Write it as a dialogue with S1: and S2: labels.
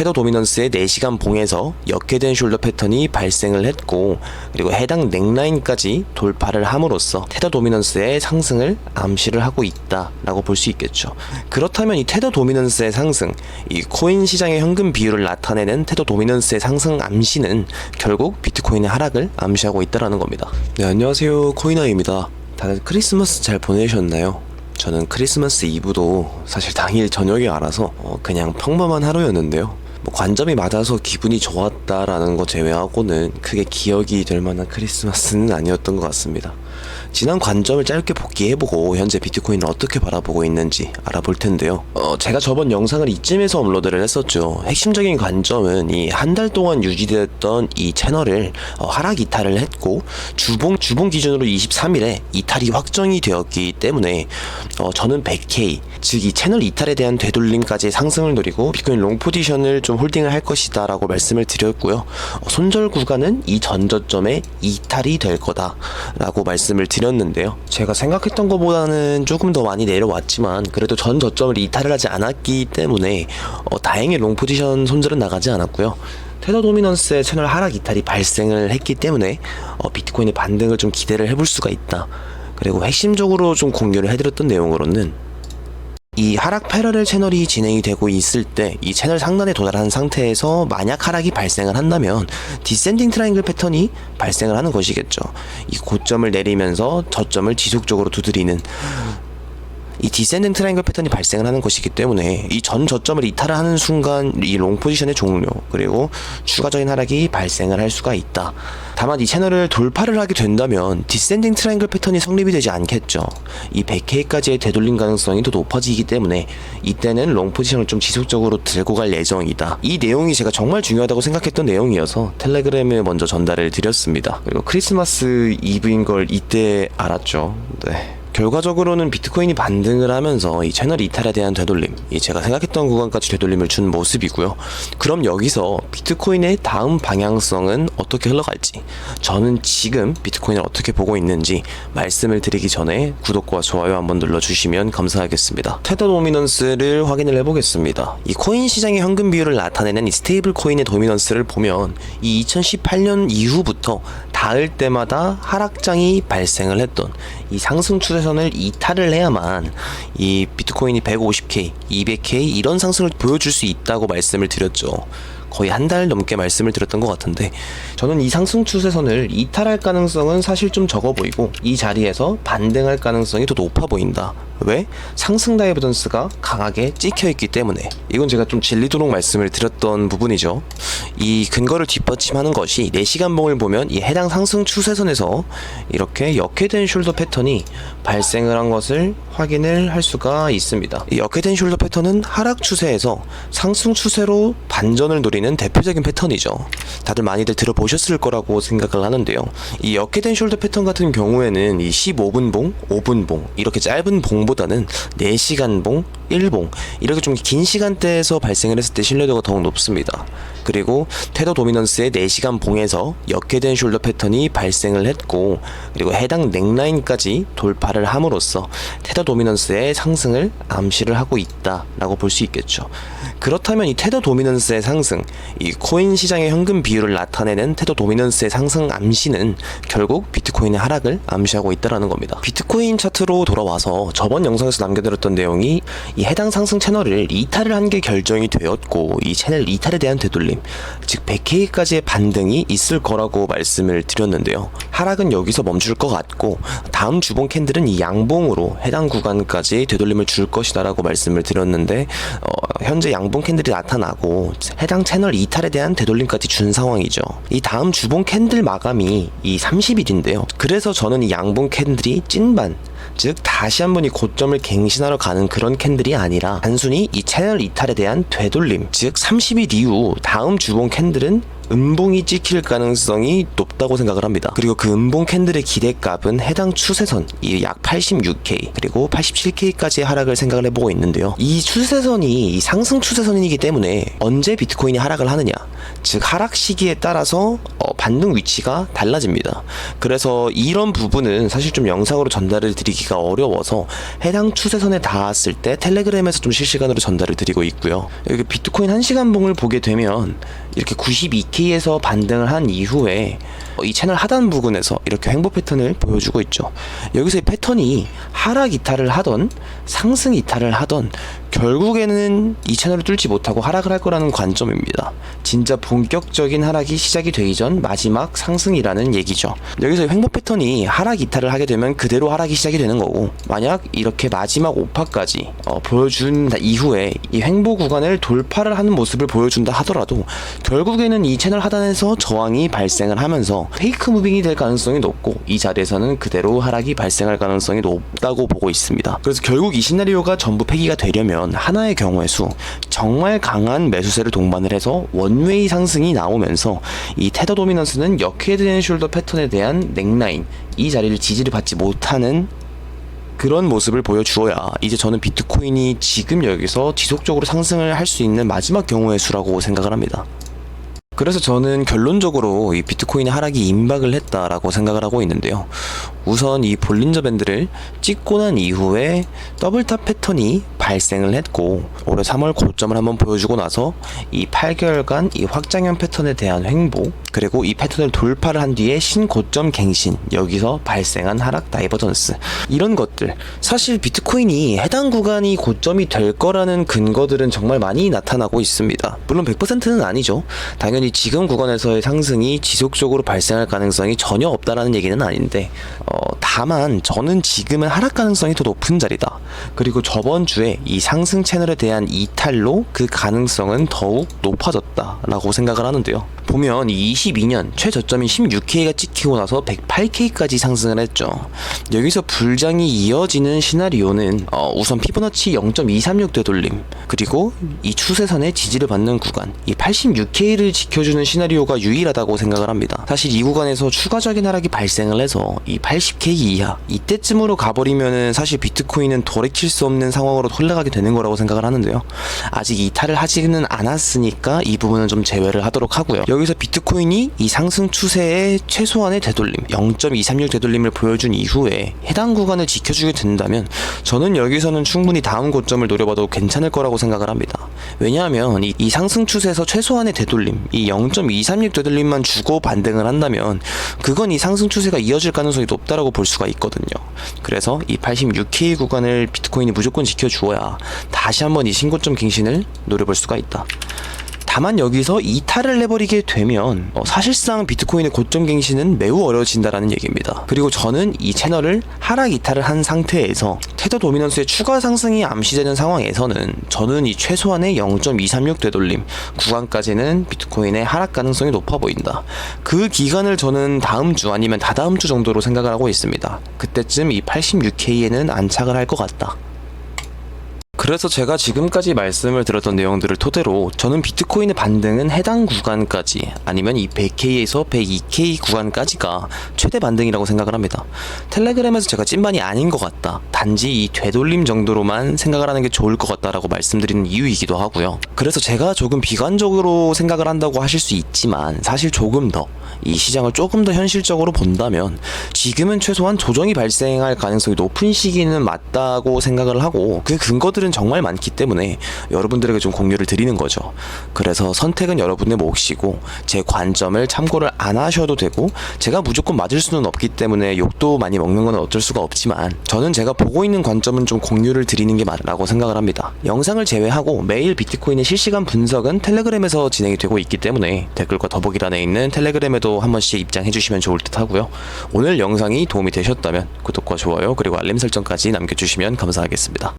S1: 테더 도미넌스의 4시간 봉에서 역회된 숄더 패턴이 발생을 했고 그리고 해당 넥라인까지 돌파를 함으로써 테더 도미넌스의 상승을 암시를 하고 있다라고 볼 수 있겠죠. 그렇다면 이 테더 도미넌스의 상승, 이 코인 시장의 현금 비율을 나타내는 테더 도미넌스의 상승 암시는 결국 비트코인의 하락을 암시하고 있다라는 겁니다. 네, 안녕하세요. 코인아입니다. 다들 크리스마스 잘 보내셨나요? 저는 크리스마스 이브도 사실 당일 저녁에 알아서 어, 그냥 평범한 하루였는데요. 뭐 관점이 맞아서 기분이 좋았다라는 거 제외하고는 크게 기억이 될 만한 크리스마스는 아니었던 것 같습니다. 지난 관점을 짧게 복귀해보고 현재 비트코인을 어떻게 바라보고 있는지 알아볼 텐데요. 어, 제가 저번 영상을 이쯤에서 업로드를 했었죠. 핵심적인 관점은 이 한 달 동안 유지됐던 이 채널을 어, 하락 이탈을 했고 주봉 주봉 기준으로 23일에 이탈이 확정이 되었기 때문에 어, 저는 100K 즉 이 채널 이탈에 대한 되돌림까지 상승을 노리고 비트코인 롱 포지션을 좀 홀딩을 할 것이다 라고 말씀을 드렸고요. 어, 손절 구간은 이 전저점에 이탈이 될 거다 라고 말씀을 드렸는데요. 제가 생각했던 것보다는 조금 더 많이 내려왔지만 그래도 전 저점을 이탈을 하지 않았기 때문에 어, 다행히 롱 포지션 손절은 나가지 않았고요. 테더 도미넌스의 채널 하락 이탈이 발생을 했기 때문에 어, 비트코인의 반등을 좀 기대를 해볼 수가 있다. 그리고 핵심적으로 좀 공유를 해드렸던 내용으로는 이 하락 패러렐 채널이 진행이 되고 있을 때 이 채널 상단에 도달한 상태에서 만약 하락이 발생을 한다면 디센딩 트라이앵글 패턴이 발생을 하는 것이겠죠. 이 고점을 내리면서 저점을 지속적으로 두드리는 이 디센딩 트라이앵글 패턴이 발생을 하는 것이기 때문에 이 전 저점을 이탈을 하는 순간 이 롱 포지션의 종료 그리고 추가적인 하락이 발생을 할 수가 있다. 다만 이 채널을 돌파를 하게 된다면 디센딩 트라이앵글 패턴이 성립이 되지 않겠죠. 이 100K까지의 되돌림 가능성이 더 높아지기 때문에 이때는 롱 포지션을 좀 지속적으로 들고 갈 예정이다. 이 내용이 제가 정말 중요하다고 생각했던 내용이어서 텔레그램에 먼저 전달을 드렸습니다. 그리고 크리스마스 이브인 걸 이때 알았죠. 네. 결과적으로는 비트코인이 반등을 하면서 이 채널 이탈에 대한 되돌림, 이 제가 생각했던 구간까지 되돌림을 준 모습이고요. 그럼 여기서 비트코인의 다음 방향성은 어떻게 흘러갈지, 저는 지금 비트코인을 어떻게 보고 있는지 말씀을 드리기 전에 구독과 좋아요 한번 눌러주시면 감사하겠습니다. 테더 도미넌스를 확인을 해보겠습니다. 이 코인 시장의 현금 비율을 나타내는 이 스테이블 코인의 도미넌스를 보면 이 2018년 이후부터 닿을 때마다 하락장이 발생을 했던 이 상승 추세선을 이탈을 해야만 이 비트코인이 150K, 200K 이런 상승을 보여줄 수 있다고 말씀을 드렸죠. 거의 한 달 넘게 말씀을 드렸던 것 같은데 저는 이 상승 추세선을 이탈할 가능성은 사실 좀 적어 보이고 이 자리에서 반등할 가능성이 더 높아 보인다. 왜? 상승 다이버전스가 강하게 찍혀 있기 때문에 이건 제가 좀 진리도록 말씀을 드렸던 부분이죠. 이 근거를 뒷받침하는 것이 4시간 봉을 보면 이 해당 상승 추세선에서 이렇게 역회된 숄더 패턴이 발생을 한 것을 확인을 할 수가 있습니다. 이 역회된 숄더 패턴은 하락 추세에서 상승 추세로 반전을 노리는 대표적인 패턴이죠. 다들 많이들 들어보셨을 거라고 생각을 하는데요. 이 역회된 숄더 패턴 같은 경우에는 이 15분 봉, 5분 봉 이렇게 짧은 봉 보다는 4시간 봉, 1봉 이렇게 좀 긴 시간대에서 발생을 했을 때 신뢰도가 더욱 높습니다. 그리고 테더 도미넌스의 4시간 봉에서 역회된 숄더 패턴이 발생을 했고 그리고 해당 넥라인까지 돌파를 함으로써 테더 도미넌스의 상승을 암시를 하고 있다라고 볼 수 있겠죠. 그렇다면 이 테더 도미넌스의 상승, 이 코인 시장의 현금 비율을 나타내는 테더 도미넌스의 상승 암시는 결국 비트코인의 하락을 암시하고 있다라는 겁니다. 비트코인 차트로 돌아와서 저번 영상에서 남겨드렸던 내용이 이 해당 상승 채널을 이탈을 한 게 결정이 되었고 이 채널 이탈에 대한 되돌림, 즉 100K까지의 반등이 있을 거라고 말씀을 드렸는데요. 하락은 여기서 멈출 것 같고 다음 주봉 캔들은 이 양봉으로 해당 구간까지 되돌림을 줄 것이다 라고 말씀을 드렸는데 어, 현재 양봉 캔들이 나타나고 해당 채널 이탈에 대한 되돌림까지 준 상황이죠. 이 다음 주봉 캔들 마감이 이 30일인데요. 그래서 저는 이 양봉 캔들이 찐반 즉 다시 한번 이 고점을 갱신하러 가는 그런 캔들이 아니라 단순히 이 채널 이탈에 대한 되돌림 즉 30일 이후 다음 주봉 캔들은 음봉이 찍힐 가능성이 높다고 생각을 합니다. 그리고 그 음봉 캔들의 기대값은 해당 추세선 이 약 86K 그리고 87K까지의 하락을 생각을 해보고 있는데요. 이 추세선이 이 상승 추세선이기 때문에 언제 비트코인이 하락을 하느냐, 즉 하락 시기에 따라서 어, 반등 위치가 달라집니다. 그래서 이런 부분은 사실 좀 영상으로 전달을 드리기가 어려워서 해당 추세선에 닿았을 때 텔레그램에서 좀 실시간으로 전달을 드리고 있고요. 여기 비트코인 1시간 봉을 보게 되면 이렇게 92K 에서 반등을 한 이후에 어, 이 채널 하단 부근에서 이렇게 횡보 패턴을 보여주고 있죠. 여기서 이 패턴이 하락 이탈을 하던 상승 이탈을 하던 결국에는 이 채널을 뚫지 못하고 하락을 할 거라는 관점입니다. 진짜 본격적인 하락이 시작이 되기 전 마지막 상승이라는 얘기죠. 여기서 횡보 패턴이 하락 이탈을 하게 되면 그대로 하락이 시작이 되는 거고 만약 이렇게 마지막 오파까지 어, 보여준 이후에 이 횡보 구간을 돌파를 하는 모습을 보여준다 하더라도 결국에는 이 채널 하단에서 저항이 발생을 하면서 페이크 무빙이 될 가능성이 높고 이 자리에서는 그대로 하락이 발생할 가능성이 높다고 보고 있습니다. 그래서 결국 이 시나리오가 전부 폐기가 되려면 하나의 경우의 수 정말 강한 매수세를 동반을 해서 원웨이 상승이 나오면서 이 테더 도미넌스는 역헤드 앤 숄더 패턴에 대한 넥라인 이 자리를 지지를 받지 못하는 그런 모습을 보여주어야 이제 저는 비트코인이 지금 여기서 지속적으로 상승을 할 수 있는 마지막 경우의 수라고 생각을 합니다. 그래서 저는 결론적으로 이 비트코인의 하락이 임박을 했다라고 생각을 하고 있는데요. 우선 이 볼린저 밴드를 찍고 난 이후에 더블탑 패턴이 발생을 했고 올해 3월 고점을 한번 보여주고 나서 이 8개월간 이 확장형 패턴에 대한 횡보 그리고 이 패턴을 돌파를 한 뒤에 신고점 갱신 여기서 발생한 하락 다이버전스. 이런 것들. 사실 비트코인이 해당 구간이 고점이 될 거라는 근거들은 정말 많이 나타나고 있습니다. 물론 100%는 아니죠. 당연히 지금 구간에서의 상승이 지속적으로 발생할 가능성이 전혀 없다라는 얘기는 아닌데 어, 다만 저는 지금은 하락 가능성이 더 높은 자리다 그리고 저번 주에 이 상승 채널에 대한 이탈로 그 가능성은 더욱 높아졌다라고 생각을 하는데요 보면 이 22년 최저점인 16K가 찍히고 나서 108K까지 상승을 했죠. 여기서 불장이 이어지는 시나리오는 어, 우선 피보나치 0.236 되돌림 그리고 이 추세선의 지지를 받는 구간 이 86K를 지켜주는 시나리오가 유일하다고 생각을 합니다. 사실 이 구간에서 추가적인 하락이 발생을 해서 이 80K 이하 이때쯤으로 가버리면은 사실 비트코인은 돌이킬 수 없는 상황으로 흘러가게 되는 거라고 생각을 하는데요. 아직 이탈을 하지는 않았으니까 이 부분은 좀 제외를 하도록 하고요. 여기서 비트코인이 이 상승 추세의 최소한의 되돌림 0.236 되돌림을 보여준 이후에 해당 구간을 지켜주게 된다면 저는 여기서는 충분히 다음 고점을 노려봐도 괜찮을 거라고 생각을 합니다. 왜냐하면 이, 이 상승 추세에서 최소한의 되돌림 이 0.236 되돌림만 주고 반등을 한다면 그건 이 상승 추세가 이어질 가능성이 높다라고 볼 수가 있거든요. 그래서 이 86K 구간을 비트코인이 무조건 지켜주어야 다시 한번 이 신고점 갱신을 노려볼 수가 있다. 다만 여기서 이탈을 해버리게 되면 어, 사실상 비트코인의 고점 갱신은 매우 어려워진다라는 얘기입니다. 그리고 저는 이 채널을 하락 이탈을 한 상태에서 테더 도미넌스의 추가 상승이 암시되는 상황에서는 저는 이 최소한의 0.236 되돌림 구간까지는 비트코인의 하락 가능성이 높아 보인다. 그 기간을 저는 다음 주 아니면 다다음 주 정도로 생각을 하고 있습니다. 그때쯤 이 86K에는 안착을 할 것 같다. 그래서 제가 지금까지 말씀을 드렸던 내용들을 토대로 저는 비트코인의 반등은 해당 구간까지 아니면 이 100K에서 102K 구간까지가 최대 반등이라고 생각을 합니다. 텔레그램에서 제가 찐반이 아닌 것 같다. 단지 이 되돌림 정도로만 생각을 하는 게 좋을 것 같다라고 말씀드리는 이유이기도 하고요. 그래서 제가 조금 비관적으로 생각을 한다고 하실 수 있지만 사실 조금 더 이 시장을 조금 더 현실적으로 본다면 지금은 최소한 조정이 발생할 가능성이 높은 시기는 맞다고 생각을 하고 그 근거들은 정말 많기 때문에 여러분들에게 좀 공유를 드리는 거죠. 그래서 선택은 여러분의 몫이고 제 관점을 참고를 안 하셔도 되고 제가 무조건 맞을 수는 없기 때문에 욕도 많이 먹는 건 어쩔 수가 없지만 저는 제가 보고 있는 관점은 좀 공유를 드리는 게 맞다고 생각을 합니다. 영상을 제외하고 매일 비트코인의 실시간 분석은 텔레그램에서 진행이 되고 있기 때문에 댓글과 더보기란에 있는 텔레그램에도 한 번씩 입장해 주시면 좋을 듯 하고요. 오늘 영상이 도움이 되셨다면 구독과 좋아요 그리고 알림 설정까지 남겨주시면 감사하겠습니다.